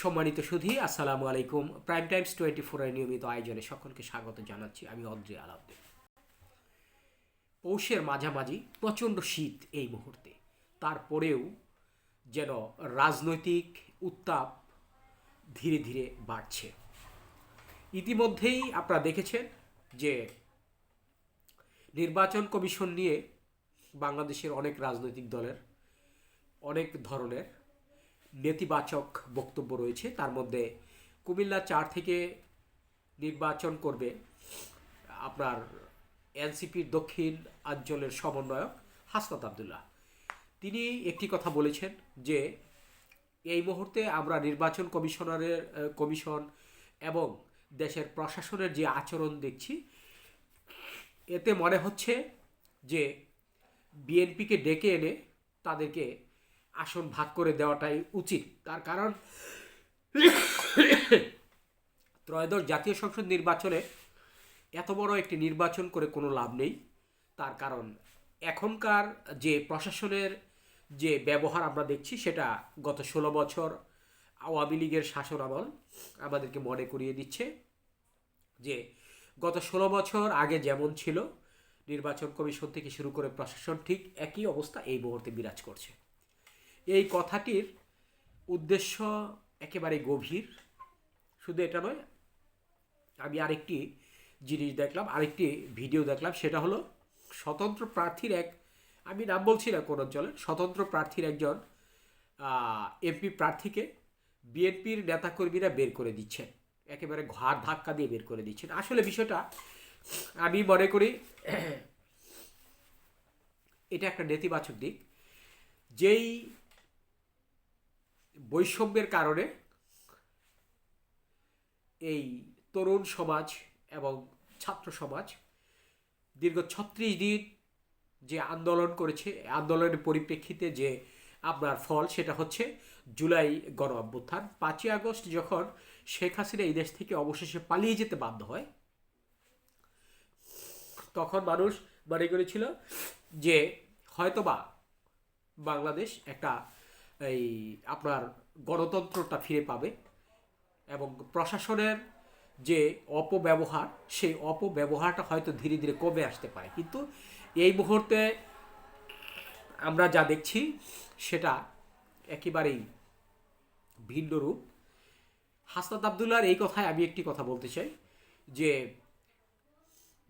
সম্মানিত সুধী, আসসালামু আলাইকুম। প্রাইম টাইমস টোয়েন্টি ফোরের নিয়মিত আয়োজনে সকলকে স্বাগত জানাচ্ছি আমি অদ্রি আলাউদ্দিন। পৌষের মাঝামাঝি প্রচণ্ড শীত এই মুহূর্তে। তারপরেও যেন রাজনৈতিক উত্তাপ ধীরে ধীরে বাড়ছে। ইতিমধ্যেই আপনারা দেখেছেন যে নির্বাচন কমিশন নিয়ে বাংলাদেশের অনেক রাজনৈতিক দলের, অনেক ধরনের নেতিবাচক বক্তব্য রয়েছে। তার মধ্যে কুমিল্লা চার থেকে নির্বাচন করবে আপনার এনসিপির দক্ষিণ অঞ্চলের সমন্বয়ক হাসনাত আবদুল্লাহ। তিনি একটি কথা বলেছেন যে, এই মুহূর্তে আমরা নির্বাচন কমিশনারের কমিশন এবং দেশের প্রশাসনের যে আচরণ দেখছি, এতে মনে হচ্ছে যে, বিএনপিকে ডেকে এনে তাদেরকে আসন ভাগ করে দেওয়াটাই উচিত। তার কারণ ত্রয়োদশ জাতীয় সংসদ নির্বাচনে এত বড় একটি নির্বাচন করে কোনো লাভ নেই। তার কারণ এখনকার যে প্রশাসনের যে ব্যবহার আমরা দেখছি সেটা গত ষোলো বছর আওয়ামী লীগের শাসন আমল আমাদেরকে মনে করিয়ে দিচ্ছে যে গত ষোলো বছর আগে যেমন ছিল, নির্বাচন কমিশন থেকে শুরু করে প্রশাসন ঠিক একই অবস্থা এই মুহূর্তে বিরাজ করছে। এই কথাটির উদ্দেশ্য একেবারে গভীর। শুধু এটা নয়, আমি আরেকটি জিনিস দেখলাম, আরেকটি ভিডিও দেখলাম, সেটা হলো স্বতন্ত্র প্রার্থীর এক, আমি নাম বলছি না কোন অঞ্চলের, স্বতন্ত্র প্রার্থীর একজন এমপি প্রার্থীকে বিএনপির নেতাকর্মীরা বের করে দিচ্ছেন। একেবারে ঘাড় ধাক্কা দিয়ে বের করে দিচ্ছেন। আসলে বিষয়টা আমি মনে করি এটা একটা নেতিবাচক দিক। যেই বৈষম্যের কারণে এই তরুণ সমাজ এবং ছাত্র সমাজ দীর্ঘ ছত্রিশ দিন যে আন্দোলন করেছে আন্দোলনের পরিপ্রেক্ষিতে যে আপনার ফল, সেটা হচ্ছে জুলাই গণ অভ্যুত্থান। পাঁচই আগস্ট যখন শেখ হাসিনা এই দেশ থেকে অবশেষে পালিয়ে যেতে বাধ্য হয়, তখন মানুষ মনে করেছিল যে হয়তোবা বাংলাদেশ একটা এই আপনার গণতন্ত্রটা ফিরে পাবে এবং প্রশাসনের যে অপব্যবহার, সেই অপব্যবহারটা হয়তো ধীরে ধীরে কমে আসতে পারে। কিন্তু এই মুহূর্তে আমরা যা দেখছি, সেটা একেবারেই ভিন্ন রূপ। হাসনাত আবদুল্লার এই কথায় আমি একটি কথা বলতে চাই, যে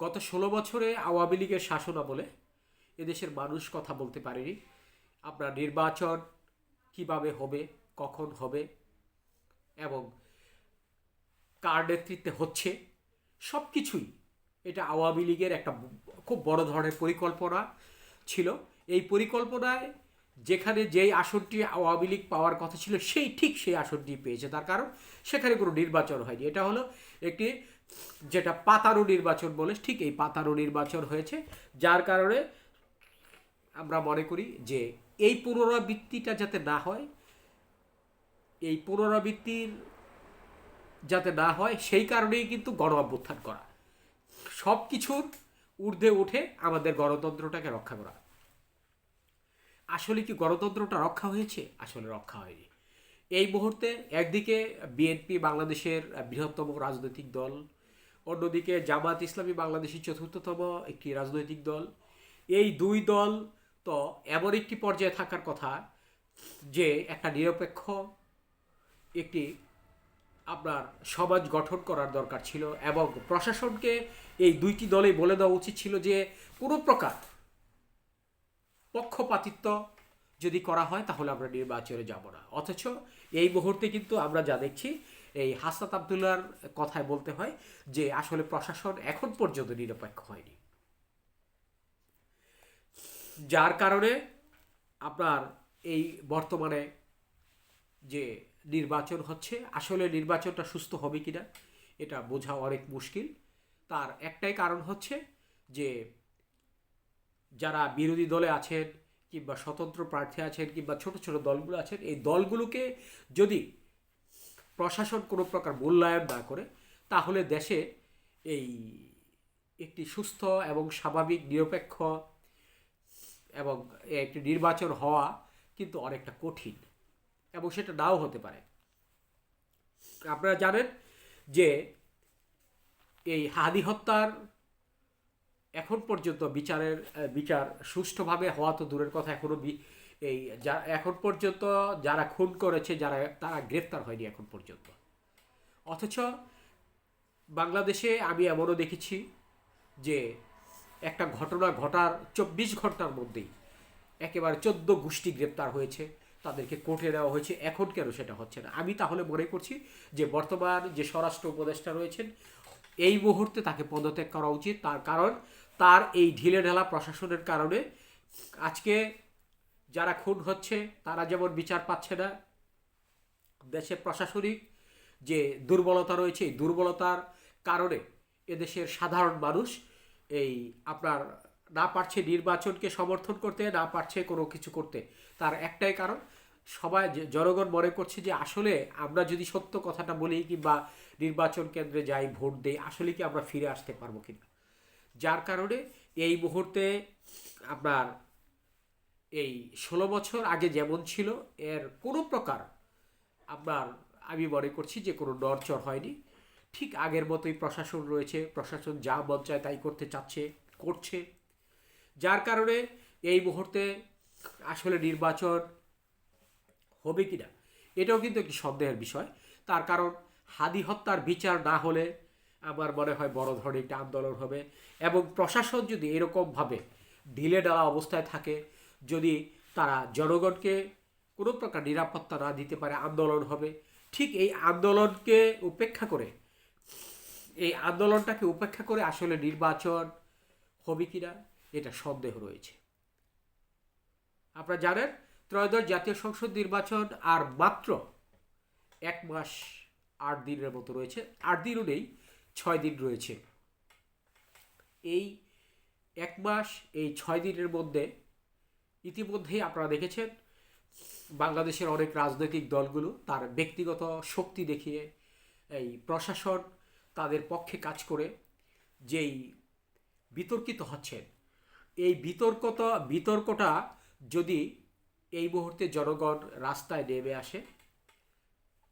গত ষোলো বছরে আওয়ামী লীগের শাসন আমলে এদেশের মানুষ কথা বলতে পারেনি। আপনার নির্বাচন কীভাবে হবে, কখন হবে এবং কার নেতৃত্বে হচ্ছে সব কিছুই এটা আওয়ামী লীগের একটা খুব বড় ধরনের পরিকল্পনা ছিল। এই পরিকল্পনায় যেখানে যেই আসনটি আওয়ামী লীগ পাওয়ার কথা ছিল, সেই ঠিক সেই আসনটি পেয়েছে। তার কারণ সেখানে কোনো নির্বাচন হয়নি। এটা হলো একটি যেটা পাতারু নির্বাচন বলে, ঠিক এই পাতারু নির্বাচন হয়েছে। যার কারণে আমরা মনে করি যে এই পুনরাবৃত্তিটা যাতে না হয়, এই পুনরাবৃত্তির যাতে না হয়, সেই কারণেই কিন্তু গণ অভ্যুত্থান করা। সব কিছুর ঊর্ধ্বে উঠে আমাদের গণতন্ত্রটাকে রক্ষা করা। আসলে কি গণতন্ত্রটা রক্ষা হয়েছে? আসলে রক্ষা হয়নি। এই মুহূর্তে একদিকে বিএনপি বাংলাদেশের বৃহত্তম রাজনৈতিক দল, অন্যদিকে জামাত ইসলামী বাংলাদেশের চতুর্থতম একটি রাজনৈতিক দল। এই দুই দল তো এমন একটি পর্যায়ে থাকার কথা যে একটা নিরপেক্ষ একটি আপনার সমাজ গঠন করার দরকার ছিল এবং প্রশাসনকে এই দুইটি দলেই বলে দেওয়া উচিত ছিল যে কোনো প্রকার পক্ষপাতিত্ব যদি করা হয় তাহলে আমরা নির্বাচনে যাব না। অথচ এই মুহূর্তে কিন্তু আমরা যা দেখছি, এই হাসনাত আবদুল্লার কথায় বলতে হয় যে আসলে প্রশাসন এখন পর্যন্ত নিরপেক্ষ হয়নি। যার কারণে আপনার এই বর্তমানে যে নির্বাচন হচ্ছে, আসলে নির্বাচনটা সুস্থ হবে কি না এটা বোঝা অনেক মুশকিল। তার একটাই কারণ হচ্ছে যে যারা বিরোধী দলে আছেন কিংবা স্বতন্ত্র প্রার্থী আছেন কিংবা ছোট ছোট দলগুলো আছেন, এই দলগুলোকে যদি প্রশাসন কোনো প্রকার মূল্যায়ন না করে, তাহলে দেশে এই একটি সুস্থ এবং স্বাভাবিক, নিরপেক্ষ এবং একটি নির্বাচন হওয়া কিন্তু অনেকটা কঠিন এবং সেটা নাও হতে পারে। আপনারা জানেন যে এই হাদি হত্যার এখন পর্যন্ত বিচারের, বিচার সুষ্ঠুভাবে হওয়া তো দূরের কথা এখনও এই যা, এখন পর্যন্ত যারা খুন করেছে, যারা, তারা গ্রেফতার হয়নি এখন পর্যন্ত। অথচ বাংলাদেশে আমি এমনও দেখেছি যে একটা ঘটনা ঘটার চব্বিশ ঘণ্টার মধ্যেই একেবারে চোদ্দ গোষ্ঠী গ্রেপ্তার হয়েছে। তাদেরকে কোর্টে দেওয়া হয়েছে। এখন কেন সেটা হচ্ছে না? আমি তাহলে মনে করছি যে বর্তমান যে স্বরাষ্ট্র উপদেষ্টা রয়েছেন, এই মুহূর্তে তাকে পদত্যাগ করা উচিত। তার কারণ, তার এই ঢিলে ঢালা প্রশাসনের কারণে আজকে যারা খুন হচ্ছে, তারা যেমন বিচার পাচ্ছে না, দেশের প্রশাসনিক যে দুর্বলতা রয়েছে, এই দুর্বলতার কারণে এদেশের সাধারণ মানুষ এই আপনার না পারছে নির্বাচনকে সমর্থন করতে, না পারছে কোনো কিছু করতে। তার একটাই কারণ, সবাই জনগণ মনে করছে যে আসলে আমরা যদি সত্য কথাটা বলি কিংবা নির্বাচন কেন্দ্রে যাই, ভোট দেই, আসলে কি আমরা ফিরে আসতে পারব কিনা? যার কারণে এই মুহূর্তে আপনার এই ষোলো বছর আগে যেমন ছিল, এর কোনো প্রকার আপনার আমি মনে করছি যে কোনো নড়চড় হয়নি। ঠিক আগের মতোই প্রশাসন রয়েছে, প্রশাসন যা মন চায় তাই করতে চাচ্ছে, করছে। যার কারণে এই মুহূর্তে আসলে নির্বাচন হবে কি না এটাও কিন্তু একটি সন্দেহের বিষয়। তার কারণ হাদি হত্যার বিচার না হলে আমার মনে হয় বড় ধরনের একটা আন্দোলন হবে এবং প্রশাসন যদি এরকমভাবে ঢিলে ডালা অবস্থায় থাকে, যদি তারা জনগণকে কোনো প্রকার নিরাপত্তা না দিতে পারে, আন্দোলন হবে। ঠিক এই আন্দোলনকে উপেক্ষা করে এই আন্দোলনটাকে উপেক্ষা করে আসলে নির্বাচন হবে কিনা, এটা সন্দেহ রয়েছে। আপনারা জানেন, ত্রয়োদশ জাতীয় সংসদ নির্বাচন আর মাত্র এক মাস আট দিনের মতো রয়েছে। আট দিনও নেই, ছয় দিন রয়েছে। এই এক মাস, এই ছয় দিনের মধ্যে ইতিমধ্যেই আপনারা দেখেছেন, বাংলাদেশের অনেক রাজনৈতিক দলগুলো তার ব্যক্তিগত শক্তি দেখিয়ে এই প্রশাসন তাদের পক্ষে কাজ করে, যেই বিতর্কিত হচ্ছেন এই বিতর্কতা, বিতর্কটা যদি এই মুহূর্তে জনগণ রাস্তায় নেমে আসে,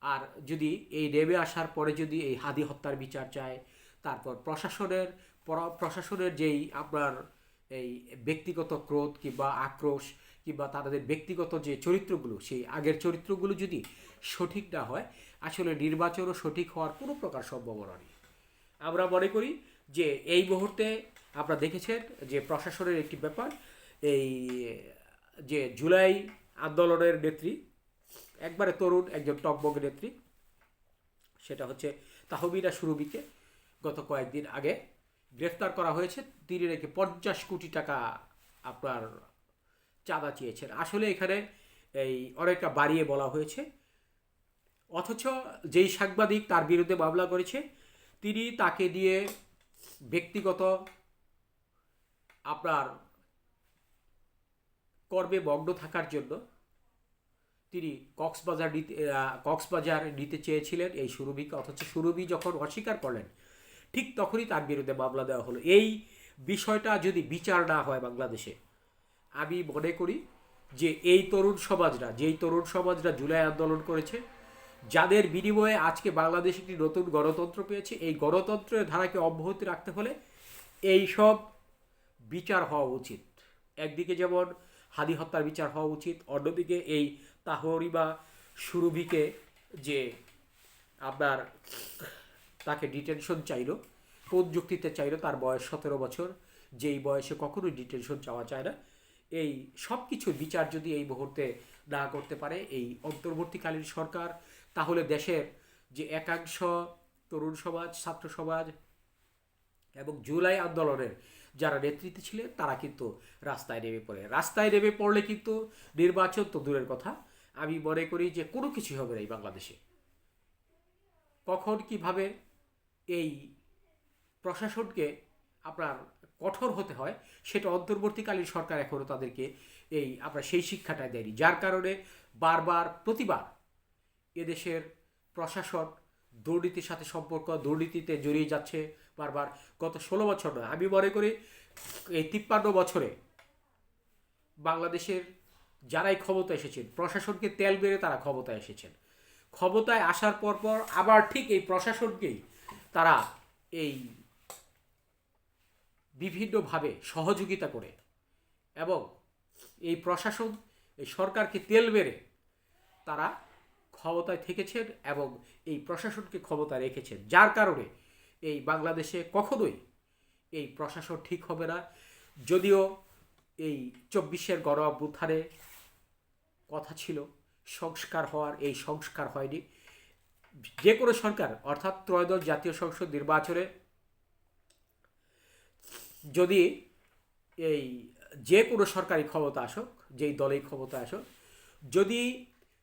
আর যদি এই নেমে আসার পরে যদি এই হাদি হত্যার বিচার চায়, তারপর প্রশাসনের পরা- প্রশাসনের যেই আপনার এই ব্যক্তিগত ক্রোধ কিংবা আক্রোশ কিংবা তাদের ব্যক্তিগত যে চরিত্রগুলো, সেই আগের চরিত্রগুলো যদি সঠিক না হয়, আসলে নির্বাচনও সঠিক হওয়ার কোনো প্রকার সম্ভাবনা নেই। আমরা মনে করি যে এই মুহূর্তে আপনারা দেখেছেন যে প্রশাসনের একটি ব্যাপার, এই যে জুলাই আন্দোলনের নেত্রী, একবারে তরুণ, একজন টকবগ নেত্রী, সেটা হচ্ছে তাহমিনা সুরবিকে গত কয়েকদিন আগে গ্রেফতার করা হয়েছে। তিনি নাকি পঞ্চাশ কোটি টাকা আপনার চাঁদা চেয়েছেন। আসলে এখানে এই অনেকটা বাড়িয়ে বলা হয়েছে। অথচ যেই সাংবাদিক তার বিরুদ্ধে মামলা করেছে তিনি তাকে দিয়ে ব্যক্তিগত আপনার কর্মে মগ্ন থাকার জন্য তিনি কক্সবাজার নিতে কক্সবাজার নিতে চেয়েছিলেন এই সুরভিকে অথচ সুরভি যখন অস্বীকার করলেন, ঠিক তখনই তার বিরুদ্ধে মামলা দেওয়া হলো। এই বিষয়টা যদি বিচার না হয় বাংলাদেশে, আমি মনে করি যে এই তরুণ সমাজরা, যেই তরুণ সমাজরা জুলাই আন্দোলন করেছে যাদের বিনিময়ে আজকে বাংলাদেশ একটি নতুন গণতন্ত্র পেয়েছে, এই গণতন্ত্রের ধারাকে অব্যাহতি রাখতে হলে এই সব বিচার হওয়া উচিত। একদিকে যেমন হাদি হত্যার বিচার হওয়া উচিত, অন্যদিকে এই তাহরিমা সুরভিকে যে আপনার তাকে ডিটেনশন চাইলো, কোন যুক্তিতে চাইলো, তার বয়স সতেরো বছর, যেই বয়সে কখনোই ডিটেনশন চাওয়া যায় না। এই সব কিছুর বিচার যদি এই মুহূর্তে না করতে পারে, এই অন্তর্বর্তীকালীন সরকার তাহলে দেশের যে একাংশ তরুণ সমাজ, ছাত্র সমাজ এবং জুলাই আন্দোলনের যারা নেতৃত্বে ছিলেন, তারা কিন্তু রাস্তায় নেমে পড়ে। রাস্তায় নেমে পড়লে কিন্তু নির্বাচন তো দূরের কথা। আমি মনে করি যে কোনো কিছুই হবে না এই বাংলাদেশে। কখন কীভাবে এই প্রশাসনকে আপনার কঠোর হতে হয়, সেটা অন্তর্বর্তীকালীন সরকার এখনও তাদেরকে এই, আপনার সেই শিক্ষাটা দেয়নি। যার কারণে বারবার প্রতিবার এদেশের প্রশাসন দুর্নীতির সাথে সম্পর্ক, দুর্নীতিতে জড়িয়ে যাচ্ছে বারবার। গত ষোলো বছর নয়, আমি মনে করি এই তিপ্পান্ন বছরে বাংলাদেশের যারাই ক্ষমতা এসেছেন, প্রশাসনকে তেল বেড়ে তারা ক্ষমতায় এসেছেন। ক্ষমতায় আসার পর পর আবার ঠিক এই প্রশাসনকেই তারা এই বিভিন্নভাবে সহযোগিতা করে এবং এই প্রশাসন, এই সরকারকে তেল মেরে তারা ক্ষমতায় থেকেছেন এবং এই প্রশাসনকে ক্ষমতা রেখেছেন। যার কারণে এই বাংলাদেশে কখনোই এই প্রশাসন ঠিক হবে না। যদিও এই চব্বিশের গণ অভ্যুত্থানে কথা ছিল, সংস্কার হওয়ার এই সংস্কার হয়নি। যে কোনো সরকার, অর্থাৎ ত্রয়োদশ জাতীয় সংসদ নির্বাচনে যদি এই যে কোনো সরকারি ক্ষমতা আসুক, যেই দলেই ক্ষমতা আসুক, যদি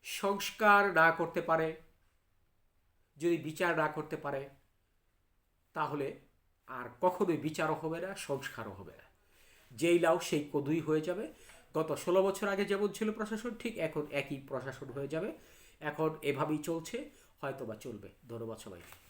সংস্কার না করতে পারে, যদি বিচার না করতে পারে, তাহলে আর কখনোই বিচারও হবে না, সংস্কারও হবে না। যেই লাও সেই কদুই হয়ে যাবে। গত ষোলো বছর আগে যেমন ছিল প্রশাসন, ঠিক এখন একই প্রশাসন হয়ে যাবে। এখন এভাবেই চলছে হয়তো বা চলবে। ধন্যবাদ সবাইকে।